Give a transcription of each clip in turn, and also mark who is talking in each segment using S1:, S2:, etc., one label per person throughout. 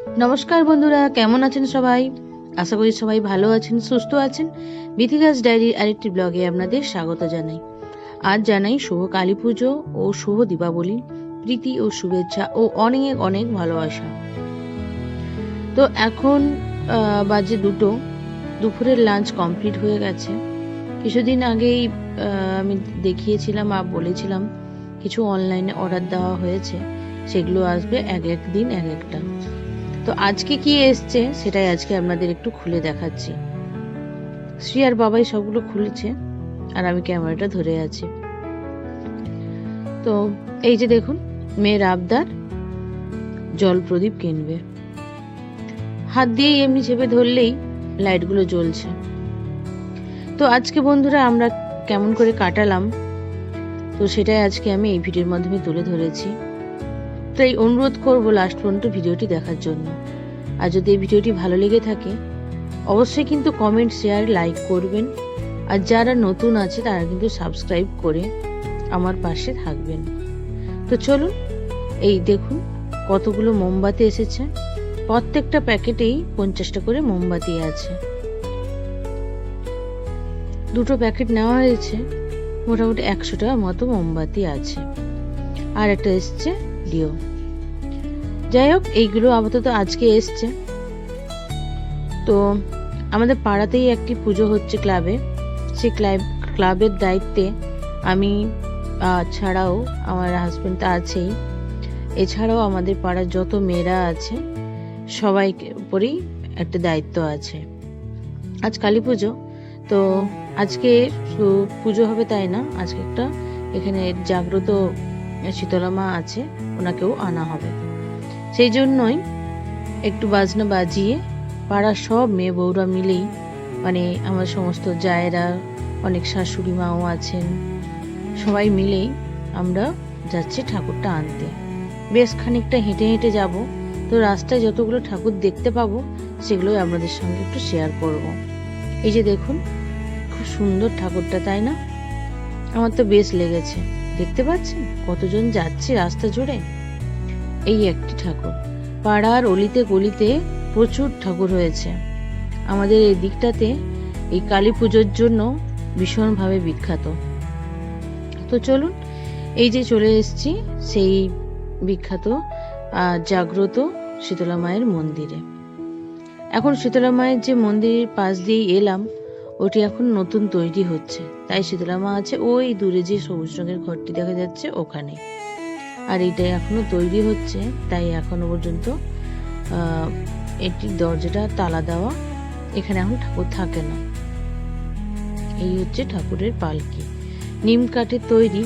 S1: নমস্কার বন্ধুরা, কেমন আছেন সবাই? আশা করি সবাই ভালো আছেন, সুস্থ আছেন। বিথিকাস ডায়েরির আরেকটি ব্লগে আপনাদের স্বাগত জানাই। আজ জানাই শুভ কালী পুজো ও শুভ দীপাবলি, প্রীতি ও শুভেচ্ছা ও অনেক অনেক ভালোবাসা। তো এখন বাজে দুটো। দুপুরের লাঞ্চ কমপ্লিট হয়ে গেছে। কিছুদিন আগেই আমি দেখিয়েছিলাম আর বলেছিলাম, কিছু অনলাইনে অর্ডার দেওয়া হয়েছে। সেগুলো আসবে এক এক দিন, এক একটা। তো আজকে কি এসছে সেটাই আজকে আপনাদের একটু খুলে দেখাচ্ছি। শ্রী আর বাবাই সবগুলো খুলেছে আর আমি ক্যামেরাটা ধরে আছি। তো এই যে দেখুন, মেয়ের আবদার, জল প্রদীপ কিনবে। হাত দিয়ে এমনি চেপে ধরলেই লাইটগুলো জ্বলছে। তো আজকে বন্ধুরা আমরা কেমন করে কাটালাম, তো সেটাই আজকে আমি এই ভিডিওর মাধ্যমে তুলে ধরেছি। তাই অনুরোধ করব লাস্ট পর্যন্ত ভিডিওটি দেখার জন্য। আর যদি এই ভিডিওটি ভালো লেগে থাকে, অবশ্যই কিন্তু কমেন্ট শেয়ার লাইক করবেন। আর যারা নতুন আছে, তারা কিন্তু সাবস্ক্রাইব করে আমার পাশে থাকবেন। তো চলুন, এই দেখুন কতগুলো মোমবাতি এসেছে। প্রত্যেকটা প্যাকেটেই পঞ্চাশটা করে মোমবাতি আছে। দুটো প্যাকেট নেওয়া হয়েছে, মোটামুটি একশোটার মতো মোমবাতি আছে। আর একটা এসছে ডিও যাই হোক এইগুলো আপাতত আজকে এসছে। তো আমাদের পাড়াতেই একটি পুজো হচ্ছে ক্লাবে। সেই ক্লাব, ক্লাবের দায়িত্বে আমি ছাড়াও আমার হাজব্যান্ড তো আছেই। এছাড়াও আমাদের পাড়ার যত মেয়েরা আছে, সবাইকে উপরেই একটা দায়িত্ব আছে। আজ কালী পুজো, তো আজকে পুজো হবে তাই না? আজকে একটা এখানে জাগ্রত শীতলা মা আছে, ওনাকেও আনা হবে। সেই জন্যই একটু বাজনা বাজিয়ে পাড়ার সব মেয়ে বউরা মিলেই মানে আমার সমস্ত জায়েরা, অনেক শাশুড়ি মাও আছেন, সবাই মিলেই আমরা যাচ্ছি ঠাকুরটা আনতে। বেশ খানিকটা হেঁটে হেঁটে যাব, তো রাস্তায় যতগুলো ঠাকুর দেখতে পাবো, সেগুলোই আপনাদের সঙ্গে একটু শেয়ার করব। এই যে দেখুন, খুব সুন্দর ঠাকুরটা, তাই না? আমার তো বেশ লেগেছে। দেখতে পাচ্ছেন? কতজন যাচ্ছে রাস্তা জুড়ে? এই একটি ঠাকুর। পাড়ার অলিতে গলিতে প্রচুর ঠাকুর হয়েছে আমাদের এই দিকটাতে এই কালী পুজোর জন্য ভীষণভাবে বিখ্যাত। তো চলুন, এই যে চলে এসেছি, সেই বিখ্যাত জাগ্রত শীতলা মায়ের মন্দিরে। এখন শীতলা মায়ের যে মন্দিরের পাশ দিয়েই এলাম, ওটি এখন নতুন তৈরি হচ্ছে। তাই শীতলা মা আছে ওই দূরে যে সবুজ রঙের ঘরটি দেখা যাচ্ছে ওখানে। আর এটা এখনও তৈরি হচ্ছে, তাই এখনও পর্যন্ত এটির দরজাটা তালা দেওয়া এখানে এখন ঠাকুর থাকে না। এই হচ্ছে ঠাকুরের পালকি। নিম কাঠের তৈরি,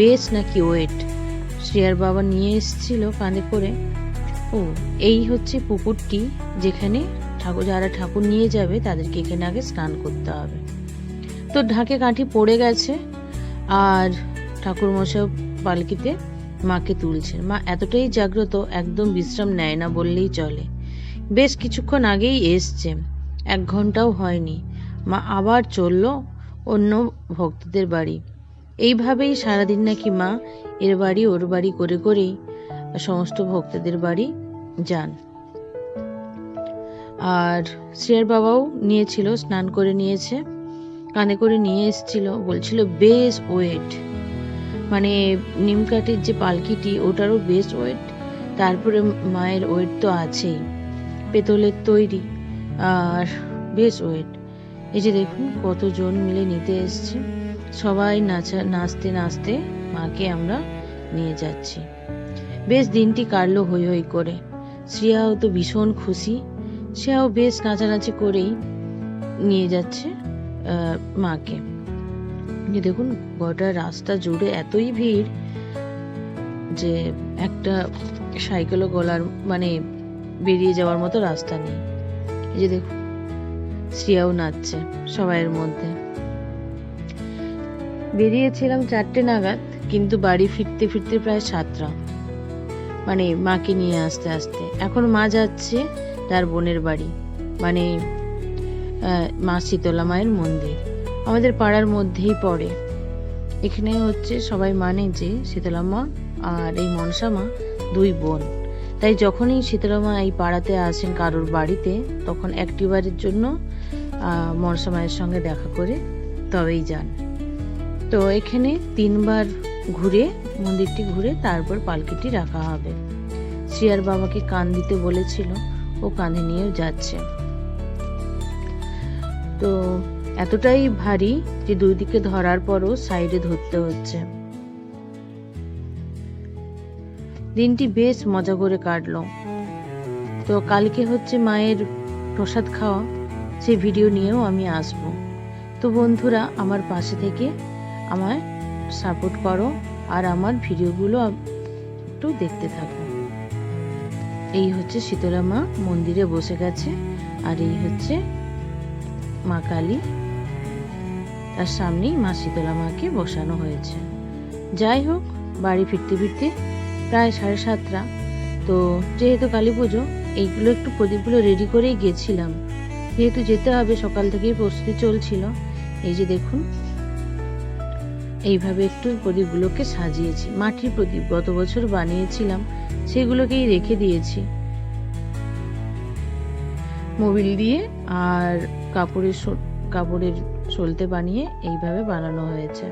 S1: বেশ নাকি ওয়েট? শ্রেয়ার বাবা নিয়ে এসেছিল কাঁধে করে। ও, এই হচ্ছে পুকুরটি যেখানে ঠাকুর, যারা ঠাকুর নিয়ে যাবে তাদেরকে এখানে আগে স্নান করতে হবে। তো ঢাকে কাঠি পড়ে গেছে, আর ঠাকুর মশাই পালকিতে মাকে তুলছেন মা এতটাই জাগ্রত, একদম বিশ্রাম নেয় না বললেই চলে। বেশ কিছুক্ষণ আগেই এসছে। এক ঘন্টাও হয়নি। মা আবার চলল অন্য ভক্তদের বাড়ি। এইভাবেই সারাদিন নাকি মা এর বাড়ি, ওর বাড়ি করে করেই সমস্ত ভক্তদের বাড়ি যান। আর শ্রেয়ার বাবাও নিয়েছিল, স্নান করে নিয়েছে, কানে করে নিয়ে এসেছিল, বলছিল, বেশ, ওয়েট। মানে নিম কাঠের যে পালকিটি, ওটারও বেশ ওয়েট তারপরে মায়ের ওয়েট তো আছেই। পেতলের তৈরি, আর বেশ ওয়েট এই যে দেখুন, কতজন মিলে নিতে এসছে। সবাই নাচা, নাচতে নাচতে মাকে আমরা নিয়ে যাচ্ছি। বেশ দিনটি কাটলো হই হই করে। শ্রেয়াও তো ভীষণ খুশি। শ্রেয়াও বেশ নাচানাচি করেই নিয়ে যাচ্ছে মাকে। যে দেখুন, গোটা রাস্তা জুড়ে এতই ভিড় যে একটা সাইকেলও গলার মানে বেরিয়ে যাওয়ার মতো রাস্তা নেই। এই যে দেখুন, শ্রিয়াও নাচছে সবাইয়ের মধ্যে। বেরিয়েছিলাম চারটে নাগাদ, কিন্তু বাড়ি ফিরতে ফিরতে প্রায় সাতটা। মানে মাকে নিয়ে আসতে আসতে। এখন মা যাচ্ছে তার বোনের বাড়ি মানে মা শীতলা মায়ের মন্দির। আমাদের পাড়ার মধ্যেই পড়ে। এখানে হচ্ছে সবাই মানে যে শীতলা মা আর এই মনসা মা দুই বোন। তাই যখনই শীতলামা এই পাড়াতে আসেন কারোর বাড়িতে তখন একটিবারের জন্য আহ, মনসা মায়ের সঙ্গে দেখা করে তবেই যান। তো এখানে তিনবার ঘুরে মন্দিরটি ঘুরে তারপর পালকিটি রাখা হবে। শ্রিয়ার বাবাকে কান দিতে বলেছিল ও কাঁধে নিয়েও যাচ্ছে। তো এতটাই ভারী যে দুই দিকে ধরার পরও সাইডে ধরতে হচ্ছে। দিনটি বেশ মজা করে কাটলো। তো কালকে হচ্ছে মায়ের প্রসাদ খাওয়া সেই ভিডিও নিয়েও আমি আসব। তো বন্ধুরা, আমার পাশে থেকে আমায় সাপোর্ট করো আর আমার ভিডিওগুলো একটু দেখতে থাকো। এই হচ্ছে শীতলা মা মন্দিরে বসে গেছে আর এই হচ্ছে মা কালী তার সামনেই মা শীতলা মাকে বসানো হয়েছে। যাই হোক, বাড়ি ফিরতে ফিরতে প্রায় সাড়ে সাতটা। তো যেহেতু কালী পুজো, এইগুলো একটু প্রদীপগুলো রেডি করেই গেছিলাম। যেহেতু যেতে হবে, সকাল থেকেই প্রস্তুতি চলছিল। এই যে দেখুন, এইভাবে একটু প্রদীপগুলোকে সাজিয়েছি। মাটির প্রদীপ গত বছর বানিয়েছিলাম, সেগুলোকেই রেখে দিয়েছি। মোবিল দিয়ে আর কাপড়ের কাপড়ের সলতে বানিয়ে এইভাবে বানানো হয়েছে।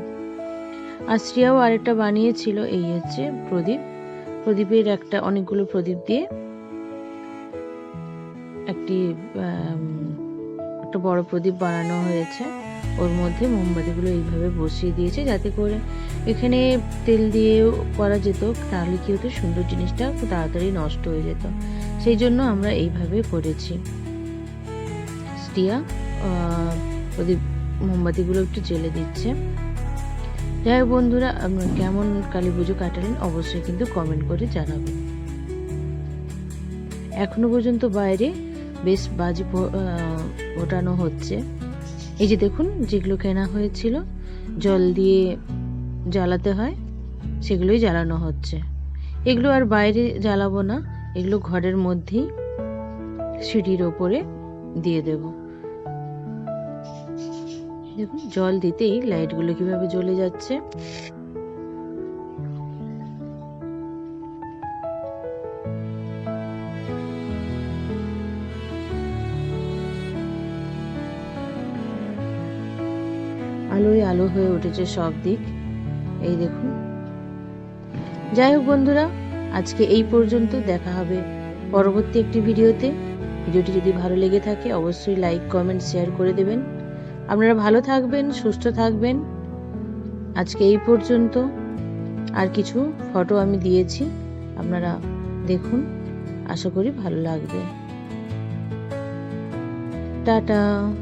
S1: আর শ্রিয়াও আরেকটা বানিয়েছিল, এই হচ্ছে প্রদীপ। প্রদীপের একটা অনেকগুলো প্রদীপ দিয়ে একটি একটা বড় প্রদীপ বানানো হয়েছে। ওর মধ্যে মোমবাতিগুলো এইভাবে বসিয়ে দিয়েছে যাতে করে এখানে তেল দিয়ে করা যেত, তাহলে কি হতো, সুন্দর জিনিসটা খুব তাড়াতাড়ি নষ্ট হয়ে যেত। সেই জন্য আমরা এইভাবে করেছি। স্টিয়া প্রদীপ মোমবাতিগুলো একটু জেলে দিচ্ছে। যাই হোক বন্ধুরা, আপনারা কেমন কালী পুজো কাটালেন অবশ্যই কিন্তু কমেন্ট করে জানাবেন। এখনও পর্যন্ত বাইরে বেশ বাজি ফোটানো হচ্ছে। এই যে দেখুন, যেগুলো কেনা হয়েছিল, জল দিয়ে জ্বালাতে হয়, সেগুলোই জ্বালানো হচ্ছে। এগুলো আর বাইরে জ্বালাবো না, এগুলো ঘরের মধ্যেই সিঁড়ির ওপরে দিয়ে দেব। দেখুন, জল দিতেই লাইটগুলো কীভাবে জ্বলে যাচ্ছে। আলোয় আলো হয়ে উঠেছে সব দিক। এই দেখুন। যাই হোক বন্ধুরা, আজকে এই পর্যন্ত দেখা হবে পরবর্তী একটি ভিডিওতে। ভিডিওটি যদি ভালো লেগে থাকে, অবশ্যই লাইক, কমেন্ট, শেয়ার করে দেবেন। আপনারা ভালো থাকবেন, সুস্থ থাকবেন। আজকে এই পর্যন্ত। আর কিছু ফটো আমি দিয়েছি, আপনারা দেখুন। আশা করি ভালো লাগবে। টাটা।